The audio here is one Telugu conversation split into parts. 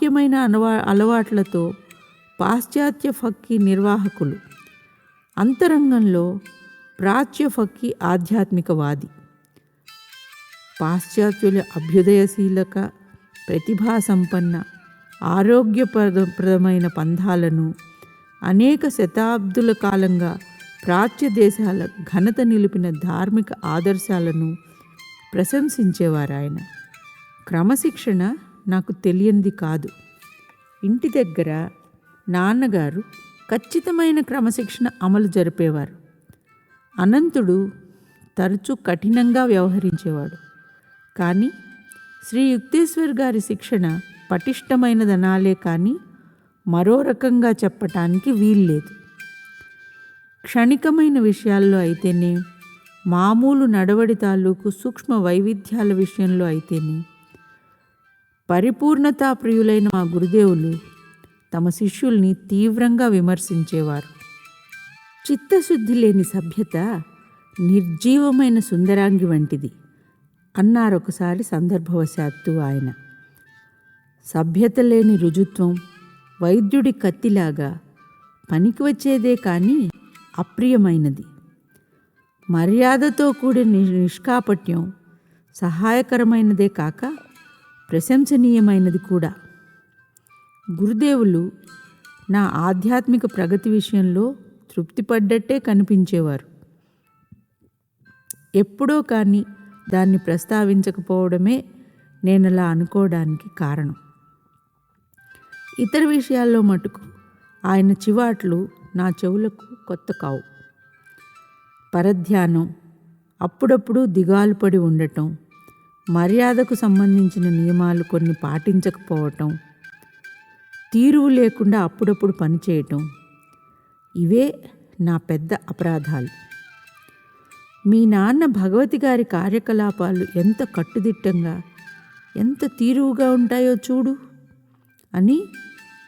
బాహ్యమైన అలవా అలవాట్లతో పాశ్చాత్య ఫక్కీ నిర్వాహకులు. అంతరంగంలో ప్రాచ్య ఫక్కీ ఆధ్యాత్మికవాది. పాశ్చాత్యుల అభ్యుదయశీలక ప్రతిభా సంపన్న ఆరోగ్యప్రదమైన పంథాలను అనేక శతాబ్దుల కాలంగా ప్రాచ్య దేశాల ఘనత నిలిపిన ధార్మిక ఆదర్శాలను ప్రశంసించేవారు ఆయన క్రమశిక్షణ నాకు తెలియనిది కాదు. ఇంటి దగ్గర నాన్నగారు ఖచ్చితమైన క్రమశిక్షణ అమలు జరిపేవారు. అనంతుడు తరచూ కఠినంగా వ్యవహరించేవాడు. కానీ శ్రీ యుక్తేశ్వర్ గారి శిక్షణ పటిష్టమైనదనాలే కానీ మరో రకంగా చెప్పటానికి వీల్లేదు. క్షణికమైన విషయాల్లో అయితేనే మామూలు నడవడి తాలూకు సూక్ష్మ వైవిధ్యాల విషయంలో అయితేనే పరిపూర్ణతా ప్రియులైన మా గురుదేవులు తమ శిష్యుల్ని తీవ్రంగా విమర్శించేవారు. చిత్తశుద్ధి లేని సభ్యత నిర్జీవమైన సుందరాంగి వంటిది అన్నారొకసారి సందర్భవశాత్తు ఆయన. సభ్యత లేని రుజుత్వం వైద్యుడి కత్తిలాగా పనికి వచ్చేదే కానీ అప్రియమైనది. మర్యాదతో కూడిన నిష్కాపట్యం సహాయకరమైనదే కాక ప్రశంసనీయమైనది కూడా. గురుదేవులు నా ఆధ్యాత్మిక ప్రగతి విషయంలో తృప్తిపడ్డట్టే కనిపించేవారు. ఎప్పుడో కానీ దాన్ని ప్రస్తావించకపోవడమే నేను అలా అనుకోవడానికి కారణం. ఇతర విషయాల్లో మటుకు ఆయన చివాట్లు నా చెవులకు కొత్త కావు. పరధ్యానం అప్పుడప్పుడు దిగాలు పడి ఉండటం మర్యాదకు సంబంధించిన నియమాలు కొన్ని పాటించకపోవటం తీరువు లేకుండా అప్పుడప్పుడు పనిచేయటం ఇవే నా పెద్ద అపరాధాలు. మీ నాన్న భగవతి గారి కార్యకలాపాలు ఎంత కట్టుదిట్టంగా ఎంత తీరువుగా ఉంటాయో చూడు అని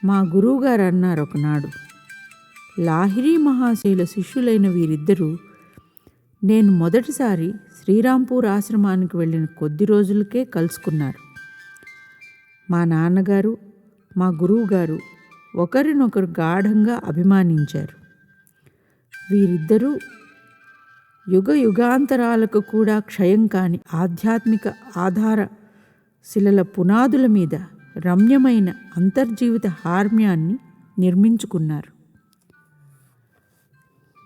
మా గురువుగారు అన్నారు ఒకనాడు. లాహిరీ మహాశైల శిష్యులైన వీరిద్దరూ నేను మొదటిసారి శ్రీరాంపూర్ ఆశ్రమానికి వెళ్ళిన కొద్ది రోజులకే కలుసుకున్నారు. మా నాన్నగారు మా గురువుగారు ఒకరినొకరు గాఢంగా అభిమానించారు. వీరిద్దరూ యుగ యుగాంతరాలకు కూడా క్షయం కాని ఆధ్యాత్మిక ఆధార శిలల పునాదుల మీద రమ్యమైన అంతర్జీవిత హార్మ్యాన్ని నిర్మించుకున్నారు.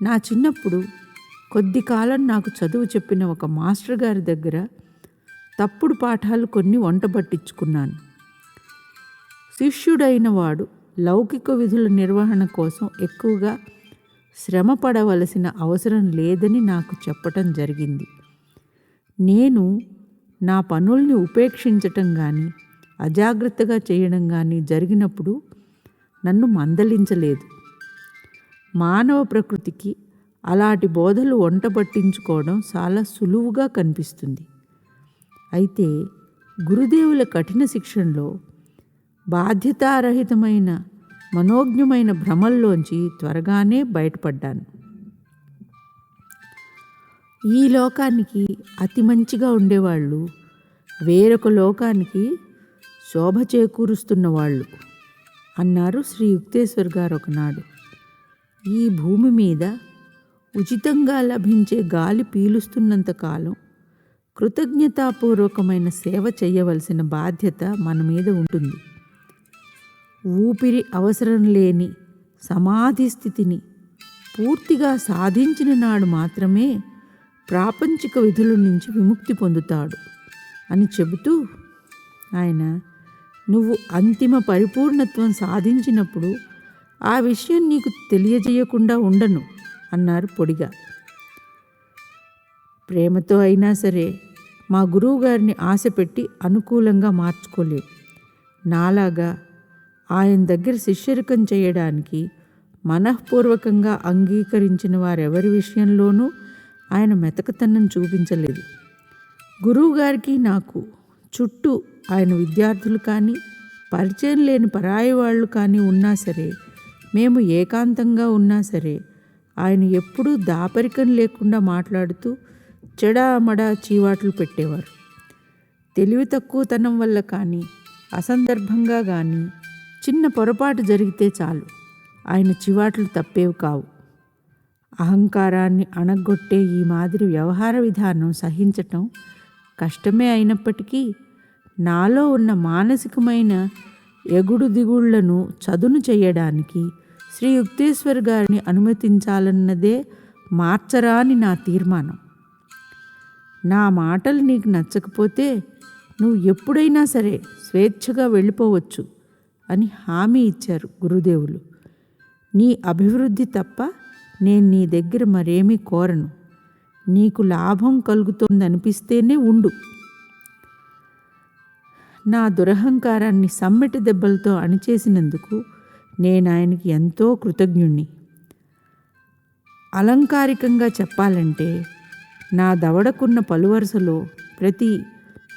నా చిన్నప్పుడు కొద్ది కాలం నాకు చదువు చెప్పిన ఒక మాస్టర్ గారి దగ్గర తప్పుడు పాఠాలు కొన్ని వంట పట్టించుకున్నాను. శిష్యుడైన వాడు లౌకిక విధుల నిర్వహణ కోసం ఎక్కువగా శ్రమ పడవలసిన అవసరం లేదని నాకు చెప్పటం జరిగింది. నేను నా పనుల్ని ఉపేక్షించటం కానీ అజాగ్రత్తగా చేయడం కానీ జరిగినప్పుడు నన్ను మందలించలేదు. మానవ ప్రకృతికి అలాంటి బోధలు వంట పట్టించుకోవడం చాలా సులువుగా కనిపిస్తుంది. అయితే గురుదేవుల కఠిన శిక్షణలో బాధ్యతారహితమైన మనోజ్ఞమైన భ్రమల్లోంచి త్వరగానే బయటపడ్డాను. ఈ లోకానికి అతి మంచిగా ఉండేవాళ్ళు వేరొక లోకానికి శోభ చేకూరుస్తున్న వాళ్ళు అన్నారు శ్రీ యుక్తేశ్వర్ గారు ఒకనాడు. ఈ భూమి మీద ఉచితంగా లభించే గాలి పీలుస్తున్నంత కాలం కృతజ్ఞతాపూర్వకమైన సేవ చేయవలసిన బాధ్యత మన మీద ఉంటుంది. ఊపిరి అవసరం లేని సమాధి స్థితిని పూర్తిగా సాధించిన నాడు మాత్రమే ప్రాపంచిక విధుల నుంచి విముక్తి పొందుతాడు అని చెబుతూ ఆయన నువ్వు అంతిమ పరిపూర్ణత్వం సాధించినప్పుడు ఆ విషయం నీకు తెలియజేయకుండా ఉండను. అన్నారు పొడిగా. ప్రేమతో అయినా సరే మా గురువుగారిని ఆశపెట్టి అనుకూలంగా మార్చుకోలేం. నాలాగా ఆయన దగ్గర శిష్యరికం చేయడానికి మనఃపూర్వకంగా అంగీకరించిన వారెవరి విషయంలోనూ ఆయన మెతకతనం చూపించలేదు. గురువుగారికి నాకు చుట్టూ ఆయన విద్యార్థులు కానీ పరిచయం లేని పరాయి వాళ్ళు కానీ ఉన్నా సరే మేము ఏకాంతంగా ఉన్నా సరే ఆయన ఎప్పుడూ దాపరికం లేకుండా మాట్లాడుతూ చెడామడా చీవాట్లు పెట్టేవారు. తెలివి తక్కువతనం వల్ల కానీ అసందర్భంగా కానీ చిన్న పొరపాటు జరిగితే చాలు. ఆయన చివాట్లు తప్పేవి కావు. అహంకారాన్ని అణగొట్టే ఈ మాదిరి వ్యవహార విధానం సహించటం కష్టమే అయినప్పటికీ నాలో ఉన్న మానసికమైన ఎగుడు దిగుళ్ళను చదును చేయడానికి శ్రీ యుక్తేశ్వర్ గారిని అనుమతించాలన్నదే మార్చరాని నా తీర్మానం. నా మాటలు నీకు నచ్చకపోతే నువ్వు ఎప్పుడైనా సరే స్వేచ్ఛగా వెళ్ళిపోవచ్చు అని హామీ ఇచ్చారు గురుదేవులు. నీ అభివృద్ధి తప్ప నేను నీ దగ్గర మరేమీ కోరను. నీకు లాభం కలుగుతోందనిపిస్తేనే ఉండు. నా దురహంకారాన్ని సమ్మెటి దెబ్బలతో అణిచేసినందుకు నేను ఆయనకి ఎంతో కృతజ్ఞుణ్ణి. అలంకారికంగా చెప్పాలంటే నా దవడకున్న పలువరుసలో ప్రతి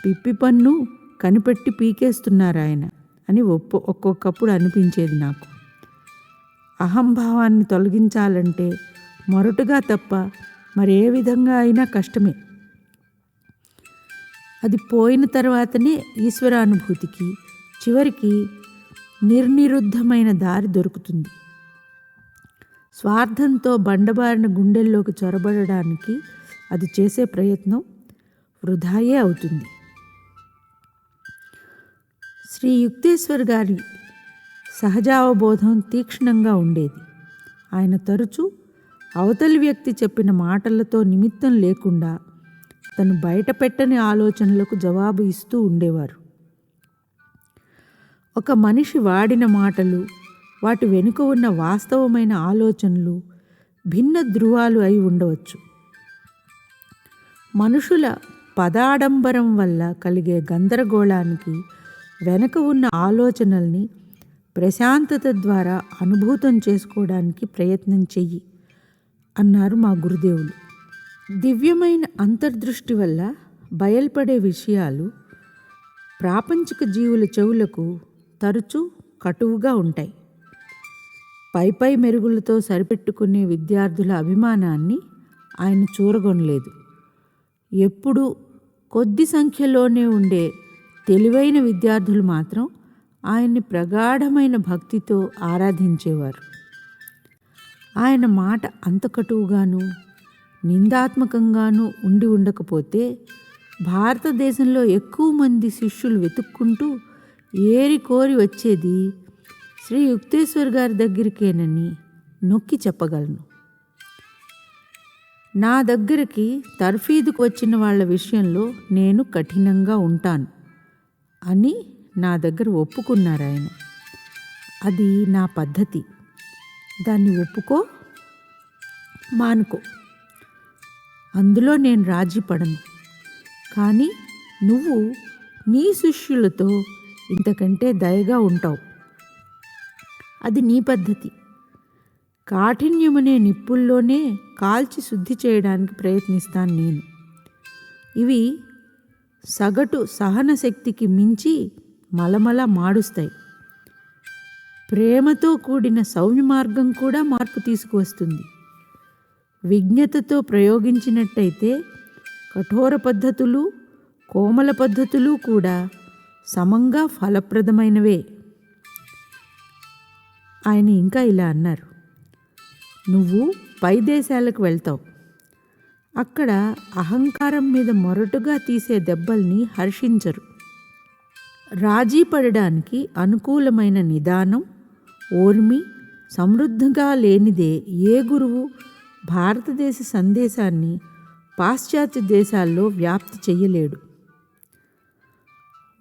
పిప్పి పన్ను కనిపెట్టి పీకేస్తున్నారు ఆయన అని ఒప్పు ఒక్కొక్కప్పుడు అనిపించేది నాకు. అహంభావాన్ని తొలగించాలంటే మొరటుగా తప్ప మరే విధంగా అయినా కష్టమే. అది పోయిన తర్వాతనే ఈశ్వరానుభూతికి చివరికి నిర్నిరుద్ధమైన దారి దొరుకుతుంది. స్వార్థంతో బండబారిన గుండెల్లోకి చొరబడడానికి అది చేసే ప్రయత్నం వృధాయే అవుతుంది. శ్రీ యుక్తేశ్వర్ గారి సహజావబోధం తీక్షణంగా ఉండేది. ఆయన తరచూ అవతలి వ్యక్తి చెప్పిన మాటలతో నిమిత్తం లేకుండా తను బయటపెట్టని ఆలోచనలకు జవాబు ఇస్తూ ఉండేవారు. ఒక మనిషి వాడిన మాటలు వాటి వెనుక ఉన్న వాస్తవమైన ఆలోచనలు భిన్న ధృవాలు అయి ఉండవచ్చు. మనుషుల పదాడంబరం వల్ల కలిగే గందరగోళానికి వెనక ఉన్న ఆలోచనల్ని ప్రశాంతత ద్వారా అనుభూతం చేసుకోవడానికి ప్రయత్నం చెయ్యి అన్నారు మా గురుదేవులు. దివ్యమైన అంతర్దృష్టి వల్ల బయల్పడే విషయాలు ప్రాపంచిక జీవుల చెవులకు తరచూ కటువుగా ఉంటాయి. పై పై మెరుగులతో సరిపెట్టుకునే విద్యార్థుల అభిమానాన్ని ఆయన చూరగొనలేదు. ఎప్పుడూ కొద్ది సంఖ్యలోనే ఉండే తెలివైన విద్యార్థులు మాత్రం ఆయన్ని ప్రగాఢమైన భక్తితో ఆరాధించేవారు. ఆయన మాట అంత కటువుగాను నిందాత్మకంగాను ఉండి ఉండకపోతే భారతదేశంలో ఎక్కువ మంది శిష్యులు వెతుక్కుంటూ ఏరి కోరి వచ్చేది శ్రీ యుక్తేశ్వర్ గారి దగ్గరికేనని నొక్కి చెప్పగలను. నా దగ్గరికి తర్ఫీదుకు వచ్చిన వాళ్ళ విషయంలో నేను కఠినంగా ఉంటాను అని నా దగ్గర ఒప్పుకున్నారు ఆయన. అది నా పద్ధతి. దాన్ని ఒప్పుకో మానుకో. అందులో నేను రాజీ పడను. కానీ నువ్వు నీ శిష్యులతో ఇంతకంటే దయగా ఉంటావు. అది నీ పద్ధతి. కాఠిన్యమనే నిప్పుల్లోనే కాల్చి శుద్ధి చేయడానికి ప్రయత్నిస్తాను నేను. ఇవి సగటు సహన శక్తికి మించి మలమల మాడుస్తాయి. ప్రేమతో కూడిన సౌమ్య మార్గం కూడా మార్పు తీసుకువస్తుంది. విజ్ఞతతో ప్రయోగించినట్టయితే కఠోర పద్ధతులు కోమల పద్ధతులు కూడా సమంగా ఫలప్రదమైనవే. ఆయన ఇంకా ఇలా అన్నారు నువ్వు పై దేశాలకు వెళ్తావు. అక్కడ అహంకారం మీద మొరటుగా తీసే దెబ్బల్ని హర్షించరు. రాజీ పడడానికి అనుకూలమైన నిదానం ఓర్మి సమృద్ధిగా లేనిదే ఏ గురువు భారతదేశ సందేశాన్ని పాశ్చాత్య దేశాల్లో వ్యాప్తి చెయ్యలేడు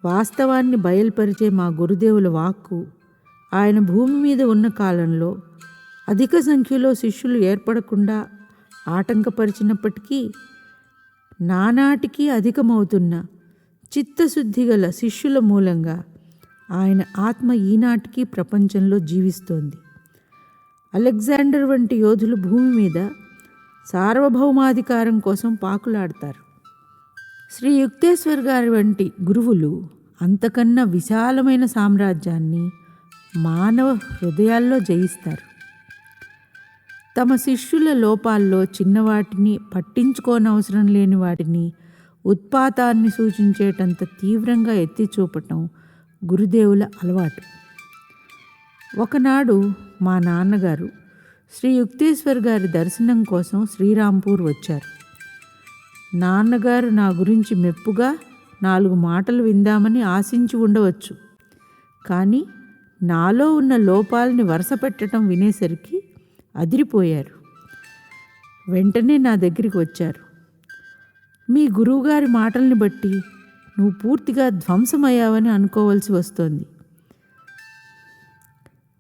వాస్తవాన్ని బయలుపరిచే మా గురుదేవుల వాక్కు ఆయన భూమి మీద ఉన్న కాలంలో అధిక సంఖ్యలో శిష్యులు ఏర్పడకుండా ఆటంకపరిచినప్పటికీ నానాటికి అధికమవుతున్న చిత్తశుద్ధి గల శిష్యుల మూలంగా ఆయన ఆత్మ ఈనాటికి ప్రపంచంలో జీవిస్తోంది. అలెగ్జాండర్ వంటి యోధులు భూమి మీద సార్వభౌమాధికారం కోసం పాకులాడతారు. శ్రీ యుక్తేశ్వర్ గారి వంటి గురువులు అంతకన్నా విశాలమైన సామ్రాజ్యాన్ని మానవ హృదయాల్లో జయిస్తారు. తమ శిష్యుల లోపాల్లో చిన్నవాటిని పట్టించుకోనవసరం లేని వాటిని ఉత్పాతాన్ని సూచించేటంత తీవ్రంగా ఎత్తి చూపటం గురుదేవుల అలవాటు. ఒకనాడు మా నాన్నగారు శ్రీ యుక్తేశ్వర్ గారి దర్శనం కోసం శ్రీరాంపూర్ వచ్చారు. నాన్నగారు నా గురించి మెప్పుగా నాలుగు మాటలు విందామని ఆశించి ఉండవచ్చు. కానీ నాలో ఉన్న లోపాలని వరుస పెట్టడం వినేసరికి అదిరిపోయారు. వెంటనే నా దగ్గరికి వచ్చారు. మీ గురువుగారి మాటల్ని బట్టి నువ్వు పూర్తిగా ధ్వంసమయ్యావని అనుకోవాల్సి వస్తోంది.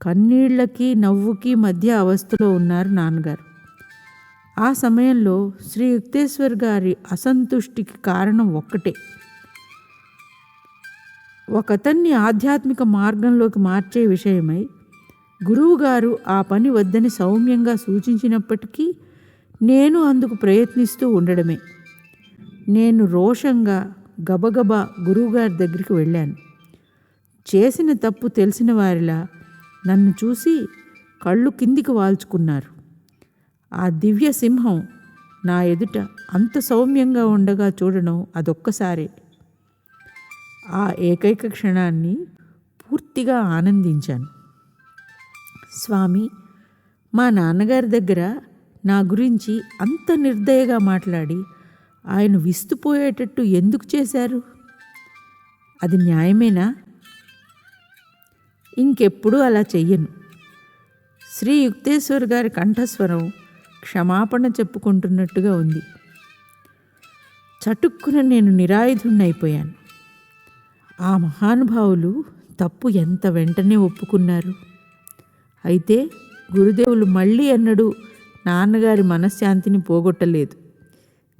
కన్నీళ్ళకి నవ్వుకి మధ్య అవస్థలో ఉన్నారు నాన్నగారు. ఆ సమయంలో శ్రీ యుక్తేశ్వర్ గారి అసంతుష్టికి కారణం ఒక్కటే. ఒకతన్ని ఆధ్యాత్మిక మార్గంలోకి మార్చే విషయమై గురువుగారు ఆ పని వద్దని సౌమ్యంగా సూచించినప్పటికీ నేను అందుకు ప్రయత్నిస్తూ ఉండడమే. నేను రోషంగా గబగబా గురువుగారి దగ్గరికి వెళ్ళాను. చేసిన తప్పు తెలిసిన వారిలా నన్ను చూసి కళ్ళు కిందికి వాల్చుకున్నారు. ఆ దివ్య సింహం నా ఎదుట అంత సౌమ్యంగా ఉండగా చూడడం అదొక్కసారే. ఆ ఏకైక క్షణాన్ని పూర్తిగా ఆనందించాను. స్వామి మా నాన్నగారి దగ్గర నా గురించి అంత నిర్దయగా మాట్లాడి ఆయన విస్తుపోయేటట్టు ఎందుకు చేశారు? అది న్యాయమేనా? ఇంకెప్పుడూ అలా చెయ్యను. శ్రీ యుక్తేశ్వర్ గారి కంఠస్వరం క్షమాపణ చెప్పుకుంటున్నట్టుగా ఉంది. చటుక్కున నేను నిరాయుధుణ్ణైపోయాను. ఆ మహానుభావులు తప్పు ఎంత వెంటనే ఒప్పుకున్నారు? అయితే గురుదేవులు మళ్ళీ అన్నడు నాన్నగారి మనశ్శాంతిని పోగొట్టలేదు.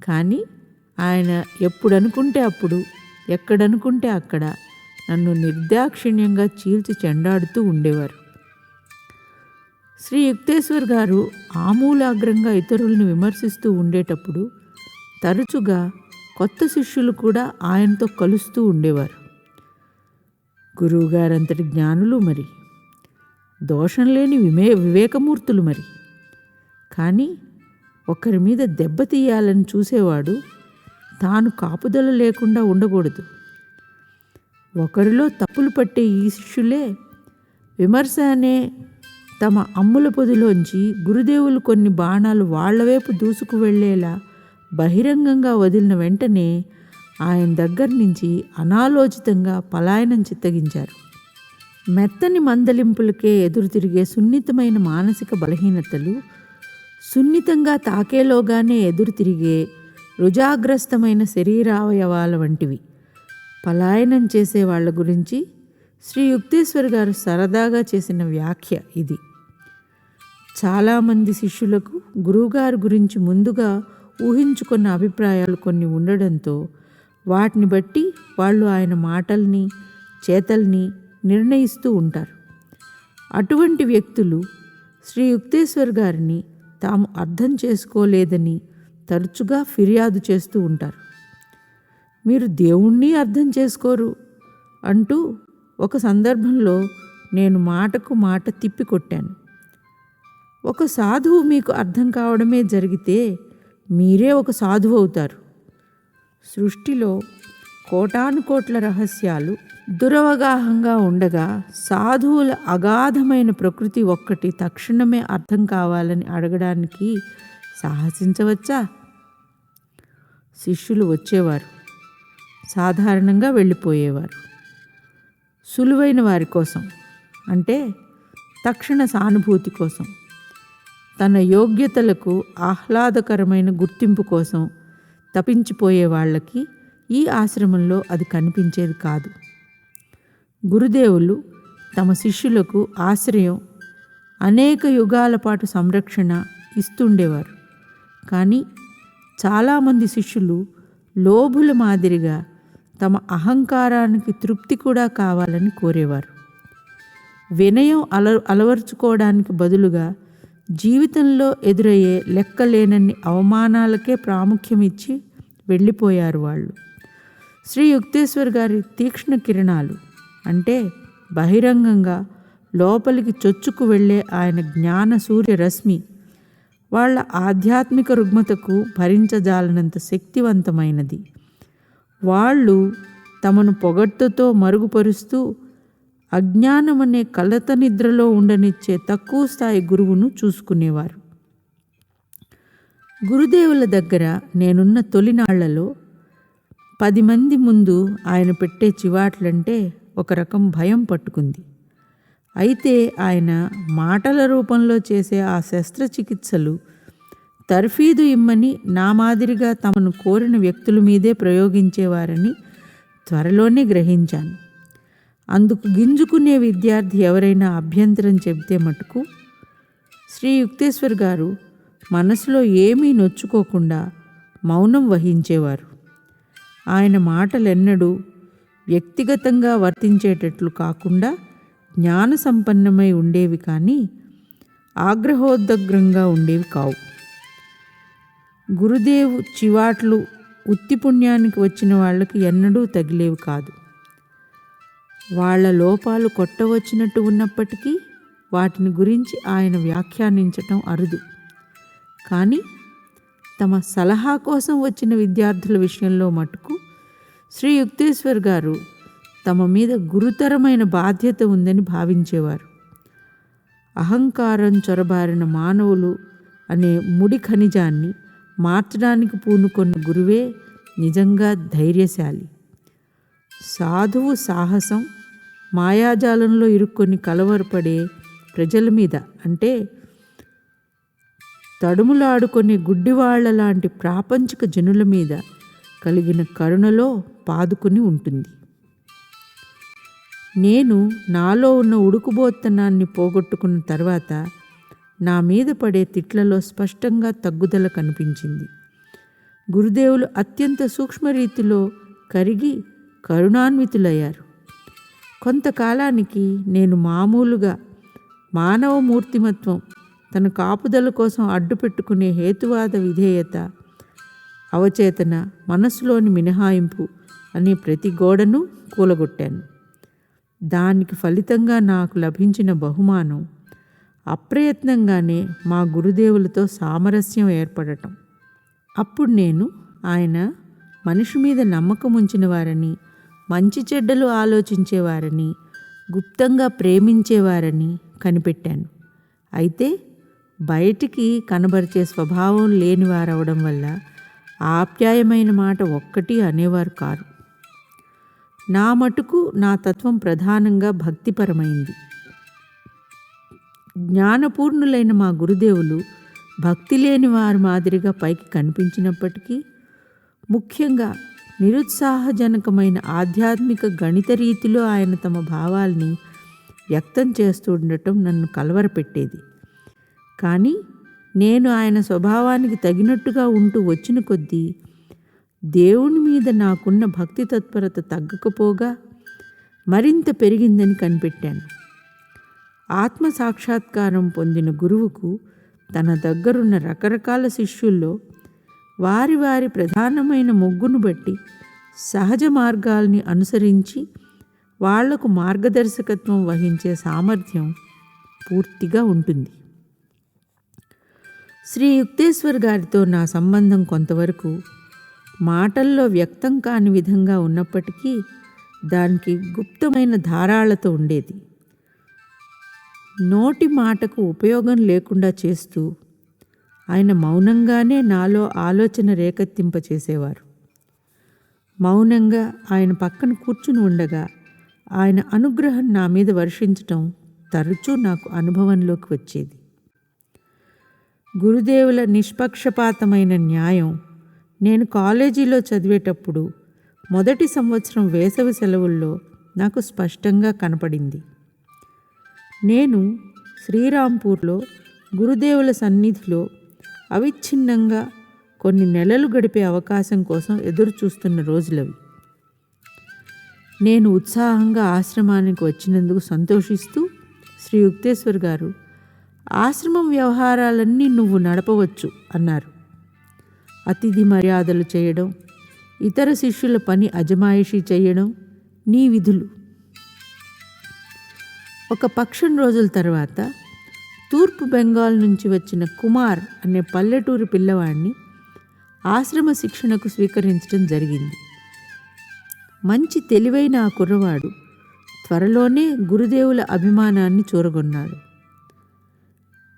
కానీ ఆయన ఎప్పుడనుకుంటే అప్పుడు ఎక్కడనుకుంటే అక్కడ నన్ను నిర్దాక్షిణ్యంగా చీల్చి చెండాడుతూ ఉండేవారు. శ్రీ యుక్తేశ్వర్ గారు ఆమూలాగ్రంగా ఇతరులను విమర్శిస్తూ ఉండేటప్పుడు తరచుగా కొత్త శిష్యులు కూడా ఆయనతో కలుస్తూ ఉండేవారు. గురువుగారంతటి జ్ఞానులు మరి. దోషం లేని విమే వివేకమూర్తులు మరి. కానీ ఒకరి మీద దెబ్బ తీయాలని చూసేవాడు తాను కాపుదల లేకుండా ఉండకూడదు. ఒకరిలో తప్పులు పట్టే ఈ శిష్యులే విమర్శ అనే తమ అమ్ముల పొదిలోంచి గురుదేవులు కొన్ని బాణాలు వాళ్ళవైపు దూసుకు వెళ్ళేలా బహిరంగంగా వదిలిన వెంటనే ఆయన దగ్గర నుంచి అనాలోచితంగా పలాయనం చిత్తగించారు. మెత్తని మందలింపులకే ఎదురు తిరిగే సున్నితమైన మానసిక బలహీనతలు సున్నితంగా తాకేలోగానే ఎదురు తిరిగే రుజాగ్రస్తమైన శరీరావయవాల వంటివి. పలాయనం చేసే వాళ్ళ గురించి శ్రీ యుక్తేశ్వర్ గారు సరదాగా చేసిన వ్యాఖ్య ఇది. చాలామంది శిష్యులకు గురువుగారి గురించి ముందుగా ఊహించుకున్న అభిప్రాయాలు కొన్ని ఉండడంతో వాటిని బట్టి వాళ్ళు ఆయన మాటల్ని చేతల్ని నిర్ణయిస్తూ ఉంటారు. అటువంటి వ్యక్తులు శ్రీ యుక్తేశ్వర్ గారిని తాము అర్థం చేసుకోలేదని తరచుగా ఫిర్యాదు చేస్తూ ఉంటారు. మీరు దేవుణ్ణి అర్థం చేసుకోరు అంటూ ఒక సందర్భంలో నేను మాటకు మాట తిప్పి కొట్టాను. ఒక సాధువు మీకు అర్థం కావడమే జరిగితే మీరే ఒక సాధువు అవుతారు. సృష్టిలో కోటాను కోట్ల రహస్యాలు దురవగాహంగా ఉండగా సాధువుల అగాధమైన ప్రకృతి ఒక్కటి తక్షణమే అర్థం కావాలని అడగడానికి సాహసించవచ్చా? శిష్యులు వచ్చేవారు. సాధారణంగా వెళ్ళిపోయేవారు. సులువైన వారి కోసం. అంటే తక్షణ సానుభూతి కోసం. తన యోగ్యతలకు ఆహ్లాదకరమైన గుర్తింపు కోసం తపించిపోయే వాళ్ళకి ఈ ఆశ్రమంలో అది కనిపించేది కాదు. గురుదేవులు తమ శిష్యులకు ఆశ్రయం అనేక యుగాల పాటు సంరక్షణ ఇస్తుండేవారు. కానీ చాలామంది శిష్యులు లోభుల మాదిరిగా తమ అహంకారానికి తృప్తి కూడా కావాలని కోరేవారు. వినయం అల అలవర్చుకోవడానికి బదులుగా జీవితంలో ఎదురయ్యే లెక్కలేనన్ని అవమానాలకే ప్రాముఖ్యం ఇచ్చి వెళ్ళిపోయారు వాళ్ళు. శ్రీ యుక్తేశ్వర్ గారి తీక్ష్ణ కిరణాలు అంటే బహిరంగంగా లోపలికి చొచ్చుకు వెళ్ళే ఆయన జ్ఞాన సూర్యరశ్మి వాళ్ళ ఆధ్యాత్మిక రుగ్మతకు భరించజాలనంత శక్తివంతమైనది. వాళ్ళు తమను పొగడ్తతో మరుగుపరుస్తూ అజ్ఞానం అనే కలత నిద్రలో ఉండనిచ్చే తక్కువ స్థాయి గురువును చూసుకునేవారు. గురుదేవుల దగ్గర నేనున్న తొలినాళ్ళలో పది మంది ముందు ఆయన పెట్టే చివాట్లంటే ఒక రకం భయం పట్టుకుంది. అయితే ఆయన మాటల రూపంలో చేసే ఆ శస్త్రచికిత్సలు తర్ఫీదు ఇమ్మని నా మాదిరిగా తమను కోరిన వ్యక్తుల మీదే ప్రయోగించేవారని త్వరలోనే గ్రహించాను. అందుకు గింజుకునే విద్యార్థి ఎవరైనా అభ్యంతరం చెబితే మటుకు శ్రీ యుక్తేశ్వర్ గారు మనసులో ఏమీ నొచ్చుకోకుండా మౌనం వహించేవారు. ఆయన మాటలెన్నడూ వ్యక్తిగతంగా వర్తించేటట్లు కాకుండా జ్ఞాన సంపన్నమై ఉండేవి కానీ ఆగ్రహోద్గ్రంగా ఉండేవి కావు. గురుదేవు చివాట్లు ఉత్తి పుణ్యానికి వచ్చిన వాళ్ళకి ఎన్నడూ తగిలేవి కాదు. వాళ్ళ లోపాలు కొట్టవచ్చినట్టు ఉన్నప్పటికీ వాటిని గురించి ఆయన వ్యాఖ్యానించటం అరుదు. కానీ తమ సలహా కోసం వచ్చిన విద్యార్థుల విషయంలో మటుకు శ్రీ యుక్తేశ్వర్ గారు తమ మీద గురుతరమైన బాధ్యత ఉందని భావించేవారు. అహంకారం చొరబారిన మానవులు అనే ముడి ఖనిజాన్ని మార్చడానికి పూనుకొన్న గురువే నిజంగా ధైర్యశాలి. సాధువు సాహసం మాయాజాలంలో ఇరుక్కొని కలవరపడే ప్రజల మీద అంటే తడుములాడుకునే గుడ్డివాళ్ళ లాంటి ప్రాపంచిక జనుల మీద కలిగిన కరుణలో పాదుకుని ఉంటుంది. నేను నాలో ఉన్న ఉడుకుబోత్తనాన్ని పోగొట్టుకున్న తర్వాత నా మీద పడే తిట్లలో స్పష్టంగా తగ్గుదల కనిపించింది. గురుదేవులు అత్యంత సూక్ష్మ రీతిలో కరిగి కరుణాన్వితులయ్యారు. కొంతకాలానికి నేను మామూలుగా మానవ మూర్తిమత్వం తన కాపుదల కోసం అడ్డు పెట్టుకునే హేతువాద విధేయత అవచేతన మనస్సులోని మినహాయింపు అనే ప్రతి గోడను కూలగొట్టాను. దానికి ఫలితంగా నాకు లభించిన బహుమానం అప్రయత్నంగానే మా గురుదేవులతో సామరస్యం ఏర్పడటం. అప్పుడు నేను ఆయన మనిషి మీద నమ్మకం ఉంచిన వారని మంచి చెడ్డలు ఆలోచించేవారని గుప్తంగా ప్రేమించేవారని కనిపెట్టాను. అయితే బయటికి కనబరిచే స్వభావం లేనివారవడం వల్ల ఆప్యాయమైన మాట ఒక్కటి అనేవారు కారు. నా మటుకు నా తత్వం ప్రధానంగా భక్తిపరమైంది. జ్ఞానపూర్ణులైన మా గురుదేవులు భక్తి లేని వారి మాదిరిగా పైకి కనిపించినప్పటికీ ముఖ్యంగా నిరుత్సాహజనకమైన ఆధ్యాత్మిక గణిత రీతిలో ఆయన తమ భావాల్ని వ్యక్తం చేస్తూ ఉండటం నన్ను కలవరపెట్టేది. కానీ నేను ఆయన స్వభావానికి తగినట్టుగా ఉంటూ వచ్చిన కొద్దీ దేవుని మీద నాకున్న భక్తి తత్పరత తగ్గకపోగా మరింత పెరిగిందని కనిపెట్టాను. ఆత్మ సాక్షాత్కారం పొందిన గురువుకు తన దగ్గరున్న రకరకాల శిష్యుల్లో వారి వారి ప్రధానమైన మొగ్గును బట్టి సహజ మార్గాల్ని అనుసరించి వాళ్ళకు మార్గదర్శకత్వం వహించే సామర్థ్యం పూర్తిగా ఉంటుంది. శ్రీ యుక్తేశ్వర్ గారితో నా సంబంధం కొంతవరకు మాటల్లో వ్యక్తం కాని విధంగా ఉన్నప్పటికీ దానికి గుప్తమైన ధారాళతో ఉండేది. నోటి మాటకు ఉపయోగం లేకుండా చేస్తూ ఆయన మౌనంగానే నాలో ఆలోచన రేకెత్తింపచేసేవారు. మౌనంగా ఆయన పక్కన కూర్చుని ఉండగా ఆయన అనుగ్రహం నా మీద వర్షించటం తరచూ నాకు అనుభవంలోకి వచ్చేది. గురుదేవుల నిష్పక్షపాతమైన న్యాయం నేను కాలేజీలో చదివేటప్పుడు మొదటి సంవత్సరం వేసవి సెలవుల్లో నాకు స్పష్టంగా కనపడింది. నేను శ్రీరాంపూర్లో గురుదేవుల సన్నిధిలో అవిచ్ఛిన్నంగా కొన్ని నెలలు గడిపే అవకాశం కోసం ఎదురు చూస్తున్న రోజులవి. నేను ఉత్సాహంగా ఆశ్రమానికి వచ్చినందుకు సంతోషిస్తూ శ్రీ యుక్తేశ్వర్ గారు ఆశ్రమం వ్యవహారాలన్నీ నువ్వు నడపవచ్చు అన్నారు. అతిథి మర్యాదలు చేయడం ఇతర శిష్యుల పని అజమాయిషీ చేయడం నీ విధులు. ఒక పక్షం రోజుల తర్వాత తూర్పు బెంగాల్ నుంచి వచ్చిన కుమార్ అనే పల్లెటూరు పిల్లవాడిని ఆశ్రమ శిక్షణకు స్వీకరించడం జరిగింది. మంచి తెలివైన ఆ కుర్రవాడు త్వరలోనే గురుదేవుల అభిమానాన్ని చూరగొన్నాడు.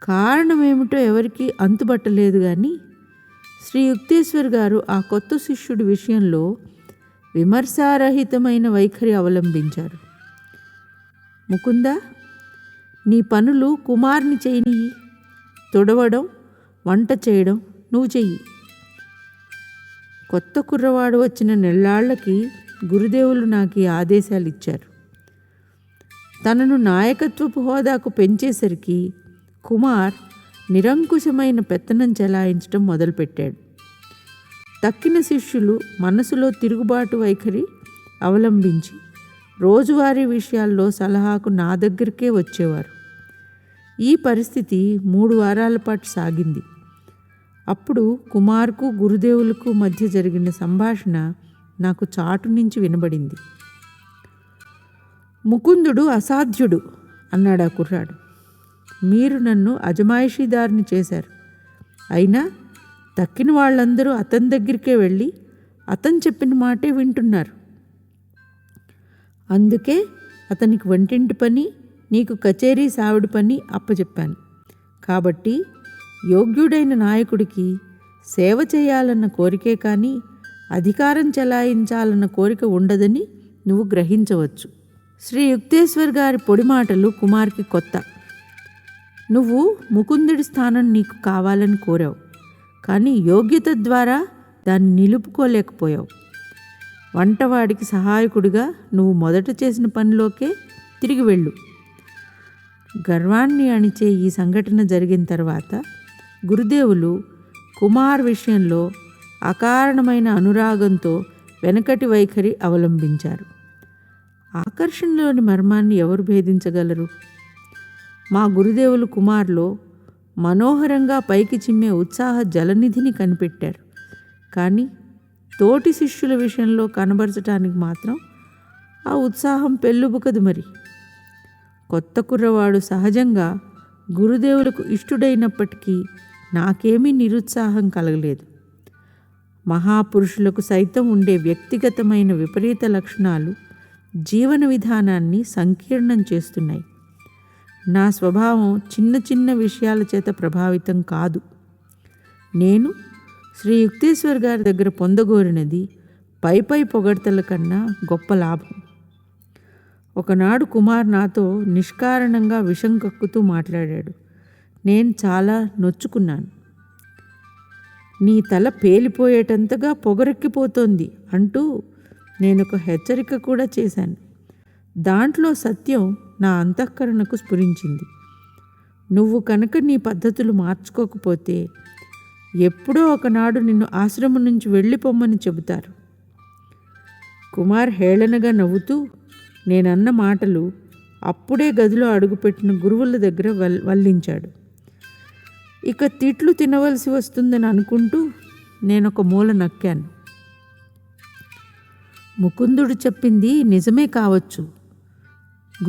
కారణమేమిటో ఎవరికీ అంతుబట్టలేదు కానీ శ్రీ యుక్తేశ్వర్ గారు ఆ కొత్త శిష్యుడి విషయంలో విమర్శారహితమైన వైఖరి అవలంబించారు. ముకుందా నీ పనులు కుమార్ని చేయని తుడవడం వంట చేయడం నువ్వు చెయ్యి. కొత్త కుర్రవాడు వచ్చిన నెల్లాళ్ళకి గురుదేవులు నాకు ఈ ఆదేశాలు ఇచ్చారు తనను నాయకత్వపు హోదాకు పెంచేసరికి కుమార్ నిరంకుశమైన పెత్తనం చెలాయించడం మొదలుపెట్టాడు. తక్కిన శిష్యులు మనసులో తిరుగుబాటు వైఖరి అవలంబించి రోజువారీ విషయాల్లో సలహాకు నా దగ్గరికే వచ్చేవారు. ఈ పరిస్థితి మూడు వారాల పాటు సాగింది. అప్పుడు కుమార్కు గురుదేవులకు మధ్య జరిగిన సంభాషణ నాకు చాటు నుంచి వినబడింది. ముకుందుడు అసాధ్యుడు అన్నాడు ఆ కుర్రాడు. మీరు నన్ను అజమాయిషీదారిని చేశారు. అయినా తక్కిన వాళ్ళందరూ అతని దగ్గరికే వెళ్ళి అతను చెప్పిన మాటే వింటున్నారు. అందుకే అతనికి వంటింటి పని నీకు కచేరీ సావిడి పని అప్పచెప్పాను కాబట్టి యోగ్యుడైన నాయకుడికి సేవ చేయాలన్న కోరికే కానీ అధికారం చెలాయించాలన్న కోరిక ఉండదని నువ్వు గ్రహించవచ్చు. శ్రీ యుక్తేశ్వర్ గారి పొడి మాటలు కుమార్కి కొత్త. నువ్వు ముకుందుడి స్థానం నీకు కావాలని కోరావు. కానీ యోగ్యత ద్వారా దాన్ని నిలుపుకోలేకపోయావు. వంటవాడికి సహాయకుడిగా నువ్వు మొదట చేసిన పనిలోకే తిరిగి వెళ్ళు. గర్వాన్ని అణిచే ఈ సంఘటన జరిగిన తర్వాత గురుదేవులు కుమార్ విషయంలో అకారణమైన అనురాగంతో వెనకటి వైఖరి అవలంబించారు. ఆకర్షణలోని మర్మాన్ని ఎవరు భేదించగలరు? మా గురుదేవులు కుమార్లో మనోహరంగా పైకి చిమ్మే ఉత్సాహ జలనిధిని కనిపెట్టారు. కానీ తోటి శిష్యుల విషయంలో కనబరచటానికి మాత్రం ఆ ఉత్సాహం పెళ్ళుబుకదు మరి. కొత్త కుర్రవాడు సహజంగా గురుదేవులకు ఇష్టుడైనప్పటికీ నాకేమీ నిరుత్సాహం కలగలేదు. మహాపురుషులకు సైతం ఉండే వ్యక్తిగతమైన విపరీత లక్షణాలు జీవన విధానాన్ని సంకీర్ణం చేస్తున్నాయి. నా స్వభావం చిన్న చిన్న విషయాల చేత ప్రభావితం కాదు. నేను శ్రీ యుక్తేశ్వర్ గారి దగ్గర పొందగోరినది పై పై పొగడ్తల కన్నా గొప్ప లాభం. ఒకనాడు కుమార్ నాతో నిష్కారణంగా విషం కక్కుతూ మాట్లాడాడు. నేను చాలా నొచ్చుకున్నాను. నీ తల పేలిపోయేటంతగా పొగరెక్కిపోతోంది అంటూ నేను ఒక హెచ్చరిక కూడా చేశాను. దాంట్లో సత్యం నా అంతఃకరణకు స్ఫురించింది. నువ్వు కనుక నీ పద్ధతులు మార్చుకోకపోతే ఎప్పుడో ఒకనాడు నిన్ను ఆశ్రమం నుంచి వెళ్ళిపోమ్మని చెబుతారు. కుమార్ హేళనగా నవ్వుతూ నేనన్న మాటలు అప్పుడే గదిలో అడుగుపెట్టిన గురువుల దగ్గర వల్ వల్లించాడు. ఇక తిట్లు తినవలసి వస్తుందని అనుకుంటూ నేనొక మూల నక్కాను. ముకుందుడు చెప్పింది నిజమే కావచ్చు.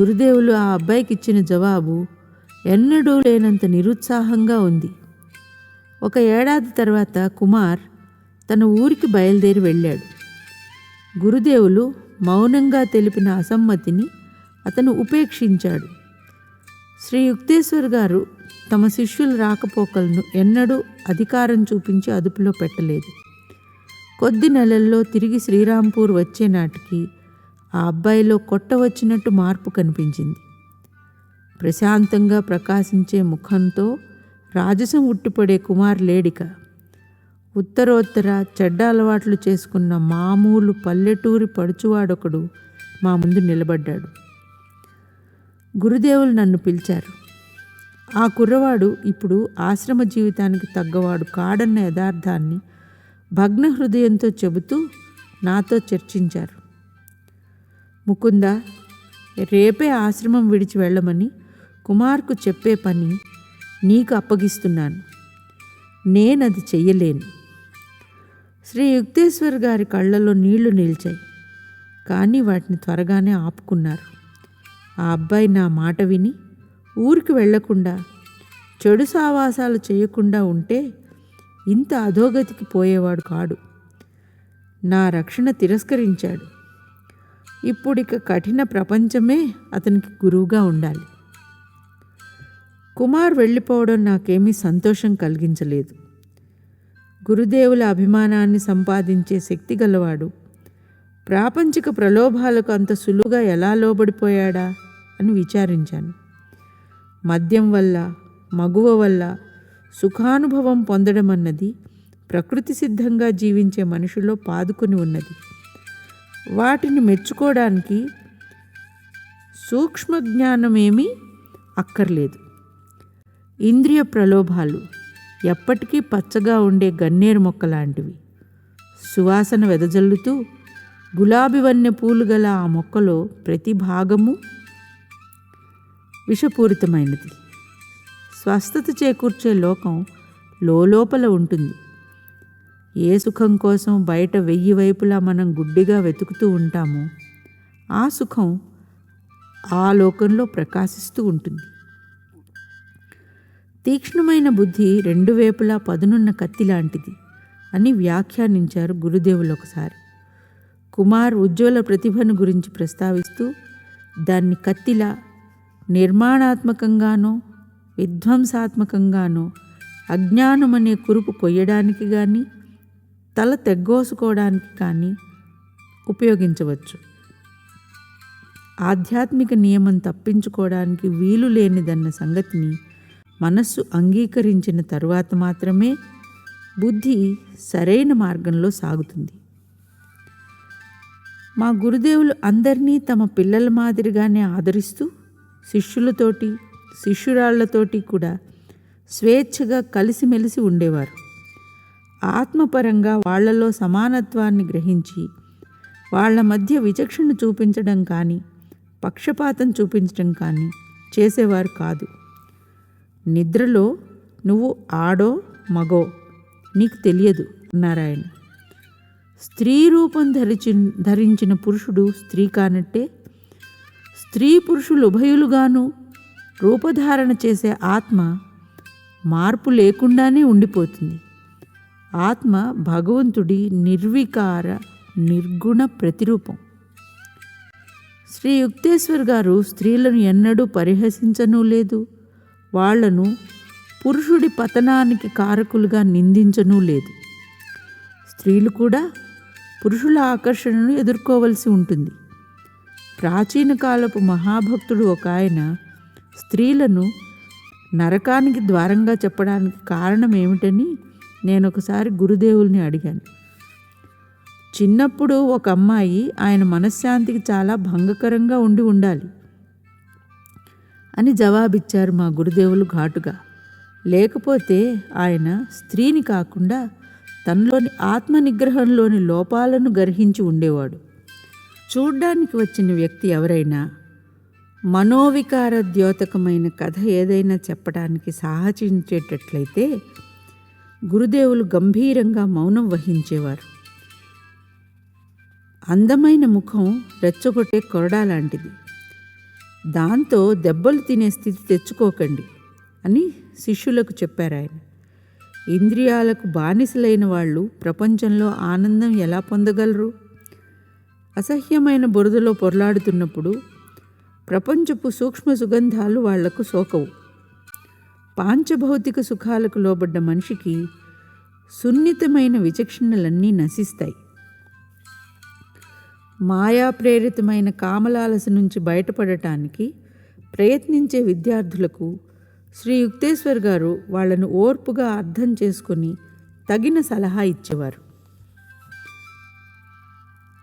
గురుదేవులు ఆ అబ్బాయికి ఇచ్చిన జవాబు ఎన్నడూ లేనంత నిరుత్సాహంగా ఉంది. ఒక ఏడాది తర్వాత కుమార్ తన ఊరికి బయలుదేరి వెళ్ళాడు. గురుదేవులు మౌనంగా తెలిపిన అసమ్మతిని అతను ఉపేక్షించాడు. శ్రీ యుక్తేశ్వర్ గారు తమ శిష్యుల రాకపోకలను ఎన్నడూ అధికారం చూపించి అదుపులో పెట్టలేదు. కొద్ది నెలల్లో తిరిగి శ్రీరాంపూర్ వచ్చే నాటికి ఆ అబ్బాయిలో కొట్ట వచ్చినట్టు మార్పు కనిపించింది. ప్రశాంతంగా ప్రకాశించే ముఖంతో రాజసం ఉట్టిపడే కుమార్ లేడిక. ఉత్తరోత్తర చెడ్డ అలవాట్లు చేసుకున్న మామూలు పల్లెటూరి పడుచువాడొకడు మా ముందు నిలబడ్డాడు. గురుదేవులు నన్ను పిలిచారు. ఆ కుర్రవాడు ఇప్పుడు ఆశ్రమ జీవితానికి తగ్గవాడు కాడన్న యథార్థాన్ని భగ్న హృదయంతో చెబుతూ నాతో చర్చించారు. ముకుంద రేపే ఆశ్రమం విడిచి వెళ్ళమని కుమార్కు చెప్పే పని నీకు అప్పగిస్తున్నాను. నేనది చెయ్యలేను. శ్రీ యుక్తేశ్వర్ గారి కళ్ళలో నీళ్ళు నిలిచాయి. కానీ వాటిని త్వరగానే ఆపుకున్నారు. ఆ అబ్బాయి నా మాట విని ఊరికి వెళ్ళకుండా చెడు సావాసాలు చేయకుండా ఉంటే ఇంత అధోగతికి పోయేవాడు కాడు. నా రక్షణ తిరస్కరించాడు. ఇప్పుడిక కఠిన ప్రపంచమే అతనికి గురువుగా ఉండాలి. కుమార్ వెళ్ళిపోవడం నాకేమీ సంతోషం కలిగించలేదు. గురుదేవుల అభిమానాన్ని సంపాదించే శక్తి గలవాడు. ప్రాపంచిక ప్రలోభాలకు అంత సులువుగా ఎలా లోబడిపోయాడా అని విచారించాను. మద్యం వల్ల మగువ వల్ల సుఖానుభవం పొందడం అన్నది ప్రకృతి సిద్ధంగా జీవించే మనుషుల్లో పాదుకొని ఉన్నది. వాటిని మెచ్చుకోవడానికి సూక్ష్మ జ్ఞానమేమీ అక్కర్లేదు. ఇంద్రియ ప్రలోభాలు ఎప్పటికీ పచ్చగా ఉండే గన్నేరు మొక్క లాంటివి సువాసన వెదజల్లుతూ గులాబీ వన్నె పూలు గల ఆ మొక్కలో ప్రతి భాగము విషపూరితమైనది. స్వస్థత చేకూర్చే లోకం లోపల ఉంటుంది. ఏ సుఖం కోసం బయట వెయ్యి వైపులా మనం గుడ్డిగా వెతుకుతూ ఉంటామో ఆ సుఖం ఆ లోకంలో ప్రకాశిస్తూ ఉంటుంది. తీక్ష్ణమైన బుద్ధి రెండు వైపులా పదునున్న కత్తి లాంటిది అని వ్యాఖ్యానించారు గురుదేవులు ఒకసారి. కుమార్ ఉజ్వల ప్రతిభను గురించి ప్రస్తావిస్తూ దాన్ని కత్తిలా నిర్మాణాత్మకంగానో విధ్వంసాత్మకంగానో అజ్ఞానం అనే కురుపు కొయ్యడానికి కానీ తల తెగ్గోసుకోవడానికి కానీ ఉపయోగించవచ్చు. ఆధ్యాత్మిక నియమం తప్పించుకోవడానికి వీలు లేనిదన్న సంగతిని మనస్సు అంగీకరించిన తరువాత మాత్రమే బుద్ధి సరైన మార్గంలో సాగుతుంది. మా గురుదేవులు అందరినీ తమ పిల్లల మాదిరిగానే ఆదరిస్తూ శిష్యులతోటి శిష్యురాళ్ళతోటి కూడా స్వేచ్ఛగా కలిసిమెలిసి ఉండేవారు. ఆత్మపరంగా వాళ్ళలో సమానత్వాన్ని గ్రహించి వాళ్ళ మధ్య విచక్షణ చూపించడం కానీ పక్షపాతం చూపించడం కానీ చేసేవారు కాదు. నిద్రలో నువ్వు ఆడో మగో? నీకు తెలియదు నారాయణ. స్త్రీ రూపం ధరించి ధరించిన పురుషుడు స్త్రీ కానట్టే స్త్రీ పురుషులు ఉభయులుగాను రూపధారణ చేసే ఆత్మ మార్పు లేకుండానే ఉండిపోతుంది. ఆత్మ భగవంతుడి నిర్వికార నిర్గుణ ప్రతిరూపం. శ్రీ యుక్తేశ్వర్ గారు స్త్రీలను ఎన్నడూ పరిహసించనూ లేదు. వాళ్ళను పురుషుడి పతనానికి కారకులుగా నిందించనూ లేదు. స్త్రీలు కూడా పురుషుల ఆకర్షణను ఎదుర్కోవలసి ఉంటుంది. ప్రాచీన కాలపు మహాభక్తుడు ఒక ఆయన స్త్రీలను నరకానికి ద్వారంగా చెప్పడానికి కారణం ఏమిటని నేను ఒకసారి గురుదేవుల్ని అడిగాను. చిన్నప్పుడు ఒక అమ్మాయి ఆయన మనశ్శాంతికి చాలా భంగకరంగా ఉండి ఉండాలి. అని జవాబిచ్చారు మా గురుదేవులు ఘాటుగా. లేకపోతే ఆయన స్త్రీని కాకుండా తనలోని ఆత్మ నిగ్రహంలోని లోపాలను గర్హించి ఉండేవాడు. చూడ్డానికి వచ్చిన వ్యక్తి ఎవరైనా మనోవికార ద్యోతకమైన కథ ఏదైనా చెప్పడానికి సాహసించేటట్లయితే గురుదేవులు గంభీరంగా మౌనం వహించేవారు. అందమైన ముఖం రెచ్చగొట్టే కొరడా లాంటిది. దాంతో దెబ్బలు తినే స్థితి తెచ్చుకోకండి అని శిష్యులకు చెప్పారు ఆయన. ఇంద్రియాలకు బానిసలైన వాళ్ళు ప్రపంచంలో ఆనందం ఎలా పొందగలరు? అసహ్యమైన బురదలో పొరలాడుతున్నప్పుడు ప్రపంచపు సూక్ష్మ సుగంధాలు వాళ్ళకు సోకవు. పాంచభౌతిక సుఖాలకు లోబడ్డ మనిషికి సున్నితమైన విచక్షణలన్నీ నశిస్తాయి. మాయా ప్రేరితమైన కామలాలస నుంచి బయటపడటానికి ప్రయత్నించే విద్యార్థులకు శ్రీ యుక్తేశ్వర్ గారు వాళ్ళను ఓర్పుగా అర్థం చేసుకొని తగిన సలహా ఇచ్చేవారు.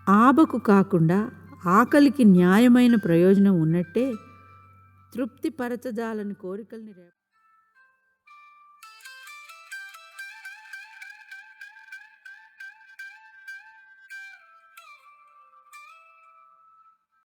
ఆబకు కాకుండా ఆకలికి న్యాయమైన ప్రయోజనం ఉన్నట్టే తృప్తిపరచజాలని కోరికల్ని రేపు